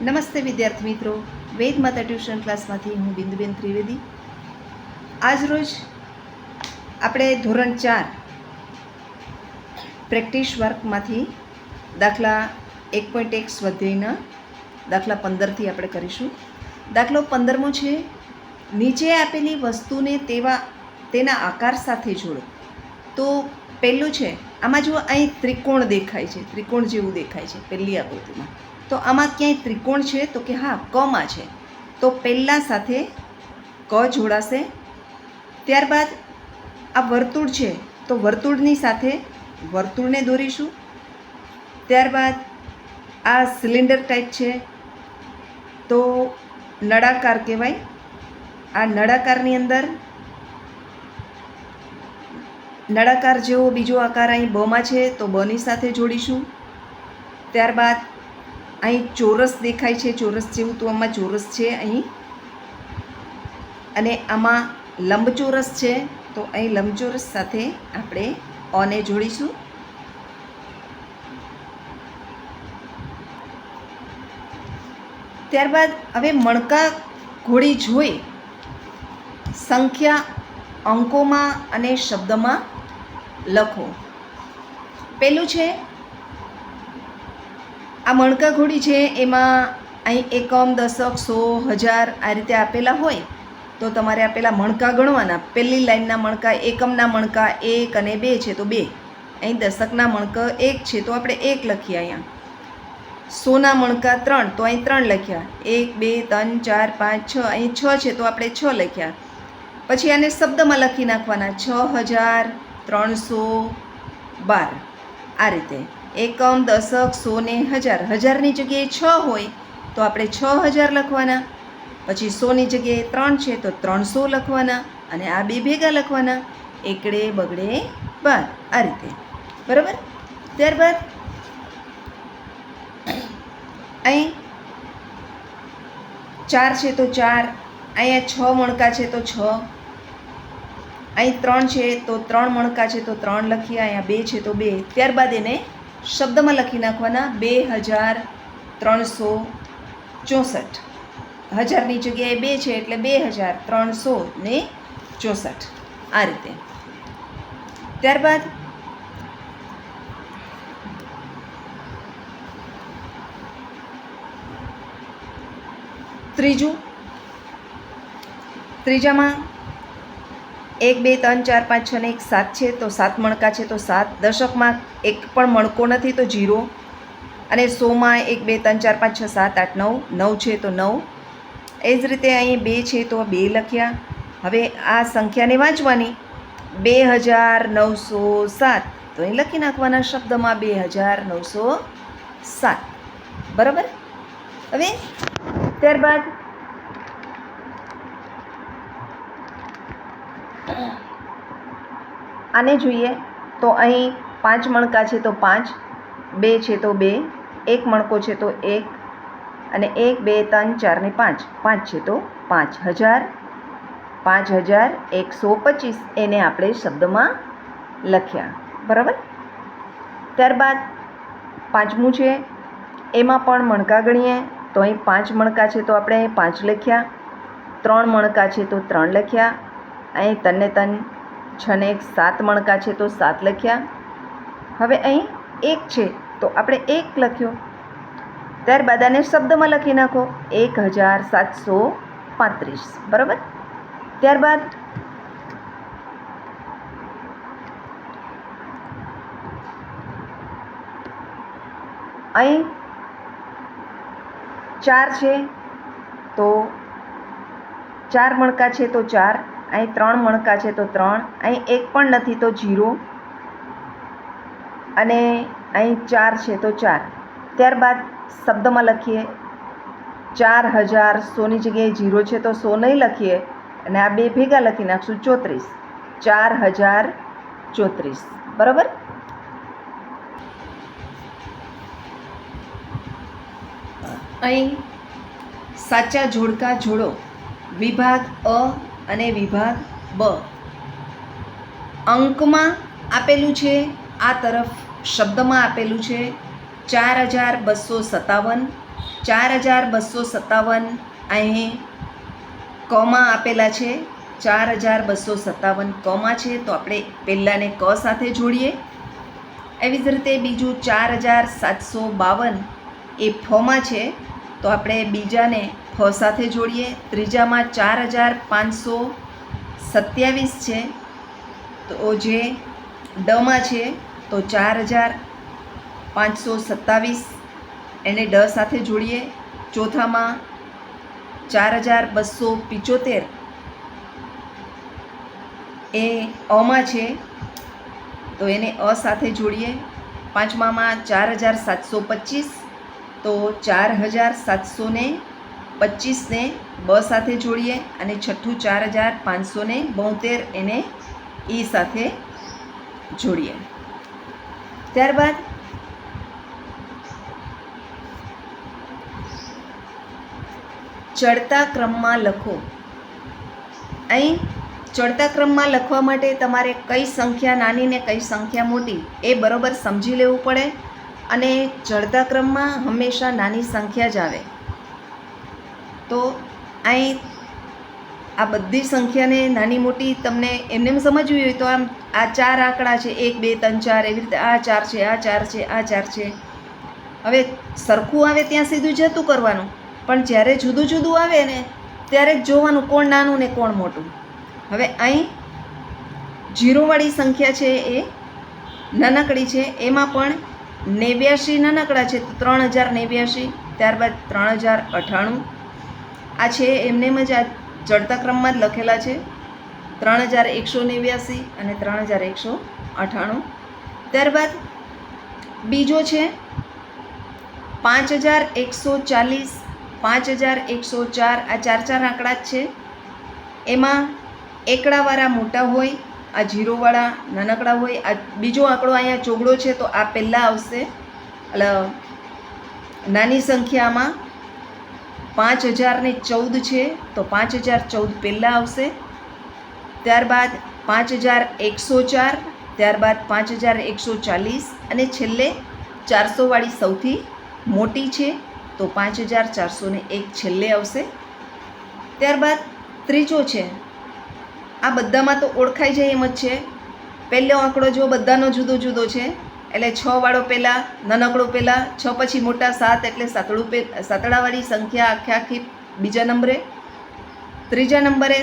નમસ્તે વિદ્યાર્થી મિત્રો. વેદ માતા ટ્યુશન ક્લાસમાંથી હું બિંદુબેન ત્રિવેદી. આજ રોજ આપણે ધોરણ ચાર પ્રેક્ટિસ વર્કમાંથી દાખલા એક પોઈન્ટ એક સ્વાધ્યાયના દાખલા પંદરથી આપણે કરીશું. દાખલો પંદરમો છે, નીચે આપેલી વસ્તુને તેવા તેના આકાર સાથે જોડો. તો પહેલું છે, આમાં જો અહીં ત્રિકોણ દેખાય છે, ત્રિકોણ જેવું દેખાય છે, પહેલી આકૃતિમાં. તો આમાં ક્યાંય ત્રિકોણ છે? તો કે હા, કમાં છે. તો પહેલાં સાથે ક જોડાશે. ત્યારબાદ આ વર્તુળ છે. તો વર્તુળની સાથે વર્તુળને દોરીશું. ત્યારબાદ આ સિલિન્ડર ટાઈપ છે. તો નળાકાર કહેવાય. આ નળાકારની અંદર નળાકાર જેવો બીજો આકાર અહીં બમાં છે. તો બની સાથે જોડીશું. ત્યારબાદ અહીં ચોરસ દેખાય છે, ચોરસ જેવું તો આમાં ચોરસ છે અહીં. અને આમાં લંબચોરસ છે, તો અહીં લંબચોરસ સાથે આપણે ઓને જોડીશું. ત્યારબાદ હવે મણકા ઘોડી જોઈ. સંખ્યા અંકોમાં અને શબ્દમાં લખો. પેલું છે આ મણકા ઘોડી છે, એમાં અહીં એકમ દશક સો હજાર આ રીતે આપેલા હોય, તો તમારે આપેલા મણકા ગણવાના. પહેલી લાઈનના મણકા એકમના મણકા એક અને બે છે, તો બે. અહીં દશકના મણકા એક છે, તો આપણે એક લખીએ અહીંયા. સોના મણકા ત્રણ, તો અહીં ત્રણ લખ્યા. એક, બે, ત્રણ, ચાર, પાંચ, છ, અહીં છ છે, તો આપણે છ લખ્યા. પછી આને શબ્દમાં લખી નાખવાના. છ હજાર ત્રણસો બાર. આ રીતે. એકમ દશક સો ને હજાર. હજારની જગ્યાએ છ હોય તો આપણે છ હજાર લખવાના. પછી સોની જગ્યાએ ત્રણ છે તો ત્રણસો લખવાના અને આ બે ભેગા લખવાના. એકડે, બગડે, બાર. આ રીતે. બરાબર? ત્યારબાદ અહીં ચાર છે તો ચાર. અહીંયા છ મણકા છે તો છ. અહીં ત્રણ છે તો ત્રણ મણકા છે તો ત્રણ લખીએ. અહીંયા બે છે તો બે. ત્યારબાદ એને શબ્દમાં લખી નાખવાના બે હજાર ત્રણસો ચોસઠ. હજારની જગ્યાએ બે છે એટલે બે હજાર ત્રણસો ને ચોસઠ. આ રીતે. ત્યારબાદ ત્રીજું. ત્રીજામાં એક, બે, ત્રણ, ચાર, પાંચ, છ ને એક, સાત છે, તો સાત મણકા છે, તો સાત. દશકમાં એક પણ મણકો નથી, તો જીરો. અને સોમાં એક, બે, ત્રણ, ચાર, પાંચ, છ, સાત, આઠ, નવ. નવ છે, તો નવ. એ જ રીતે અહીં બે છે, તો બે લખ્યા. હવે આ સંખ્યાને વાંચવાની. બે હજાર નવસો સાત. તો અહીં લખી નાખવાના શબ્દમાં બે હજાર નવસો સાત. બરાબર? હવે ત્યારબાદ આને જોઈએ તો અહીં પાંચ મણકા છે તો પાંચ, બે છે તો બે, એક મણકો છે તો એક, અને એક, બે, ત્રણ, ચાર ને પાંચ. પાંચ છે તો પાંચ હજાર. પાંચ હજાર એકસો પચીસ. એને આપણે શબ્દમાં લખ્યા. બરાબર? ત્યારબાદ પાંચમું છે, એમાં પણ મણકા ગણીએ. તો અહીં પાંચ મણકા છે તો આપણે પાંચ લખ્યા. ત્રણ મણકા છે તો ત્રણ લખ્યા. અહીં તને તન છ ને એક સાત મણકા છે તો સાત લખ્યા. હવે અહીં એક છે તો આપણે એક લખ્યો. ત્યારબાદ આને શબ્દમાં લખી નાખો. એક હજાર સાતસો પાંત્રીસ. બરાબર? ત્યારબાદ અહીં ચાર છે તો ચાર મણકા છે તો ચાર. અહીં ત્રણ મણકા છે તો ત્રણ. અહીં એક પણ નથી તો જીરો. અને અહીં ચાર છે તો ચાર. ત્યારબાદ શબ્દમાં લખીએ, ચાર હજાર સોની જગ્યાએ જીરો છે તો સો નહીં લખીએ. અને આ બે ભેગા લખી નાખશું ચોત્રીસ. ચાર હજાર ચોત્રીસ. બરાબર? અહીં સાચા જોડકા જોડો. વિભાગ અ અને વિભાગ બ. અંકમાં આપેલું છે, આ તરફ શબ્દમાં આપેલું છે, ચાર હજાર બસો સત્તાવન, ચાર હજાર બસો સત્તાવન, અહીં કમાં આપેલા છે, ચાર હજાર બસો સત્તાવન કમાં છે, તો આપણે પહેલાંને ક સાથે જોડીએ. એવી જ રીતે બીજું ચાર હજાર સાતસો બાવન એ ફમાં છે તો આપણે બીજાને ફ સાથે જોડીએ. ત્રીજામાં ચાર હજાર પાંચસો સત્યાવીસ છે. તો જે ડમાં છે, તો ચાર હજાર પાંચસો સત્તાવીસ. એને ડ સાથે જોડીએ. ચોથામાં ચાર હજાર બસો પિચોતેર. એ અમાં છે. તો એને અ સાથે જોડીએ. પાંચમામાં ચાર હજાર સાતસો પચીસ. તો ચાર હજાર સાતસો ને પચીસને બ સાથે જોડીએ અને છઠ્ઠું ચાર હજાર પાંચસો ને બોતેર એને એ સાથે જોડીએ. ત્યારબાદ ચડતા ક્રમમાં લખો. અહીં ચડતા ક્રમમાં લખવા માટે તમારે કઈ સંખ્યા નાની ને કઈ સંખ્યા મોટી એ બરાબર સમજી લેવું પડે. અને ચડતા ક્રમમાં હંમેશા નાની સંખ્યા જ આવે. તો અહીં આ બધી સંખ્યાને નાની મોટી તમને એમને સમજવી હોય તો આમ આ ચાર આંકડા છે, એક, બે, ત્રણ, ચાર એવી રીતે આ ચાર છે, આ ચાર છે, આ ચાર છે. હવે સરખું આવે ત્યાં સીધું જતું કરવાનું, પણ જ્યારે જુદું જુદું આવે ને ત્યારે જ જોવાનું કોણ નાનું ને કોણ મોટું. હવે અહીં જીરોવાળી સંખ્યા છે એ, નાનકડી છે, એમાં પણ નેવ્યાશી નાનકડા છે, તો ત્રણ હજાર નેવ્યાશી, ત્યારબાદ ત્રણ હજાર અઠ્ઠાણું આ છે એમને એમ જ આ ચડતા ક્રમમાં જ લખેલા છે. ત્રણ હજાર એકસો નેવ્યાસી અને ત્રણ હજાર એકસો અઠ્ઠાણું ત્યારબાદ બીજો છે પાંચ હજાર એકસો ચાલીસ, પાંચ હજાર એકસો ચાર, આ ચાર ચાર આંકડા જ છે. એમાં એકડાવાળા મોટા હોય આ જીરોવાળા નાનકડા હોય, આ બીજો આંકડો અહીંયા ચોગડો છે, તો આ પહેલાં આવશે. એટલે નાની સંખ્યામાં પાંચ હજારને ચૌદ છે, તો પાંચ હજાર ચૌદ પહેલાં આવશે. ત્યારબાદ પાંચ હજાર એકસો ચાર, ત્યારબાદ પાંચ હજાર એકસો ચાલીસ, અને છેલ્લે ચારસોવાળી સૌથી મોટી છે, તો પાંચ હજાર ચારસો એક છેલ્લે આવશે. ત્યારબાદ ત્રીજો છે આ બધામાં તો ઓળખાઈ જાય એમ જ છે. પહેલો આંકડો જો બધાનો જુદો જુદો છે. એટલે છ વાળો પહેલાં, નાનકડો પહેલાં, છ પછી મોટા સાત, એટલે સાતડું પે, સાતડાવાળી સંખ્યા આખે આખી બીજા નંબરે. ત્રીજા નંબરે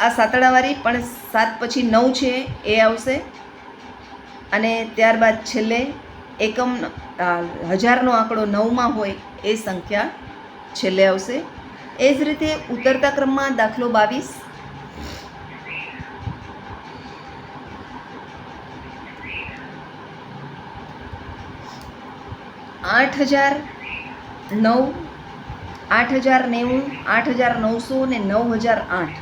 આ સાતડાવાળી, પણ સાત પછી નવ છે, એ આવશે. અને ત્યારબાદ છેલ્લે એકમ હજારનો આંકડો નવમાં હોય, એ સંખ્યા છેલ્લે આવશે. એ જ રીતે ઉતરતા ક્રમમાં દાખલો બાવીસ આઠ હજાર નવ આઠ હજાર નેવું આઠ હજાર નવસો ને નવ હજાર આઠ.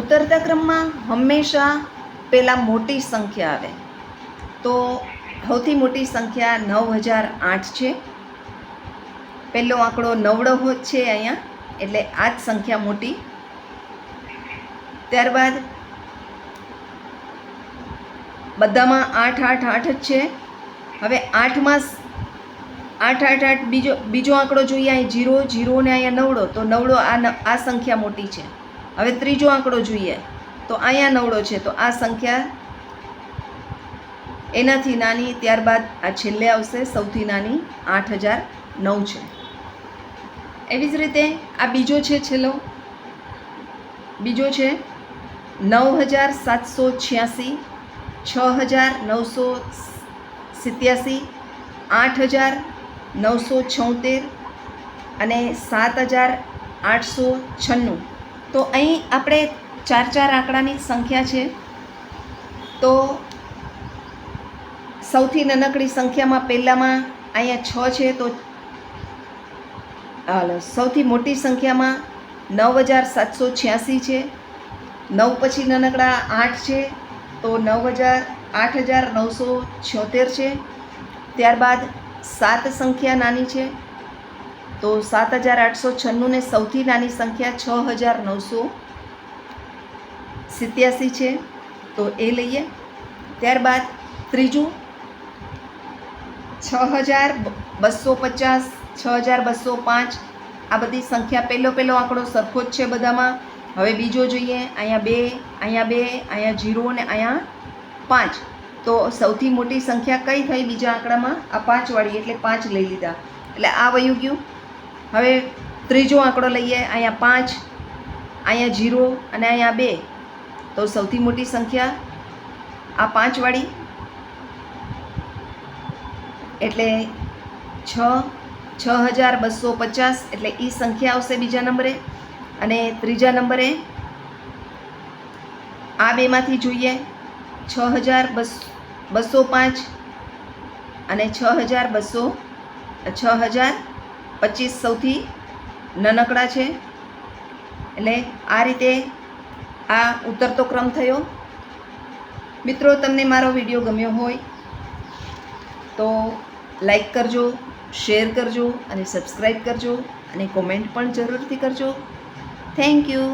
ઉતરતા ક્રમમાં હંમેશા પહેલાં મોટી સંખ્યા આવે. તો સૌથી મોટી સંખ્યા નવ હજાર આઠ છે. પહેલો આંકડો નવડો છે અહીંયા, એટલે આ જ સંખ્યા મોટી. ત્યારબાદ બધામાં આઠ આઠ આઠ જ છે. હવે આઠમાં આઠ આઠ આઠ બીજો બીજો આંકડો જોઈએ, અહીં જીરો જીરો ને અહીંયા નવડો, તો નવડો આ આ સંખ્યા મોટી છે. હવે ત્રીજો આંકડો જોઈએ, તો અહીંયા નવડો છે, તો આ સંખ્યા એનાથી નાની, ત્યારબાદ આ છેલ્લે આવશે, સૌથી નાની આઠ હજાર નવ છે. એવી જ રીતે આ બીજો છે છેલ્લો. બીજો છે નવ હજાર સાતસો છ્યાસી, છ હજાર નવસો સિત્યાસી, આઠ હજાર નવસો છોતેર અને સાત હજાર આઠસો છન્નું. તો અહીં આપણે ચાર ચાર આંકડાની સંખ્યા છે. તો સૌથી નાનકડી સંખ્યામાં પહેલામાં અહીંયા છ છે, તો હાલો સૌથી મોટી સંખ્યામાં નવ હજાર સાતસો છ્યાસી છે. નવ પછી નાનકડા આઠ છે, તો નવ હજાર આઠ હજાર નવસો છોતેર છે. ત્યારબાદ સાત સંખ્યા નાની છે. તો સાત હજાર આઠસો છન્નુંને સૌથી નાની સંખ્યા છ હજાર નવસો સિત્યાસી છે. તો એ લઈએ. ત્યારબાદ ત્રીજું છ હજાર બસો પચાસ છ હજાર બસો પાંચ. આ બધી સંખ્યા પહેલો પહેલો આંકડો સરખો જ છે બધામાં. હવે બીજો જોઈએ, અહીંયા બે અહીંયા બે, અહીંયા જીરો અને અહીંયા પાંચ. તો સૌથી મોટી સંખ્યા કઈ થઈ બીજા આંકડામાં? આ પાંચવાળી એટલે પાંચ લઈ લીધા. એટલે આ વયું ગયું. હવે ત્રીજો આંકડો લઈએ. અહીંયા પાંચ, અહીંયા જીરો અને અહીંયા બે. તો સૌથી મોટી સંખ્યા આ પાંચવાળી એટલે છ છ હજાર બસો પચાસ, એટલે એ સંખ્યા આવશે બીજા નંબરે. અને ત્રીજા નંબરે આ બેમાંથી જોઈએ. છ હજાર બસ બસો પાંચ અને છ હજાર બસો છ હજાર પચીસ સૌથી નાનકડા છે. એટલે આ રીતે આ ઉતરતો ક્રમ થયો. મિત્રો, તમને મારો વીડિયો ગમ્યો હોય તો લાઈક કરજો, શેર કરજો અને સબસ્ક્રાઈબ કરજો અને કોમેન્ટ પણ જરૂરથી કરજો. Thank you.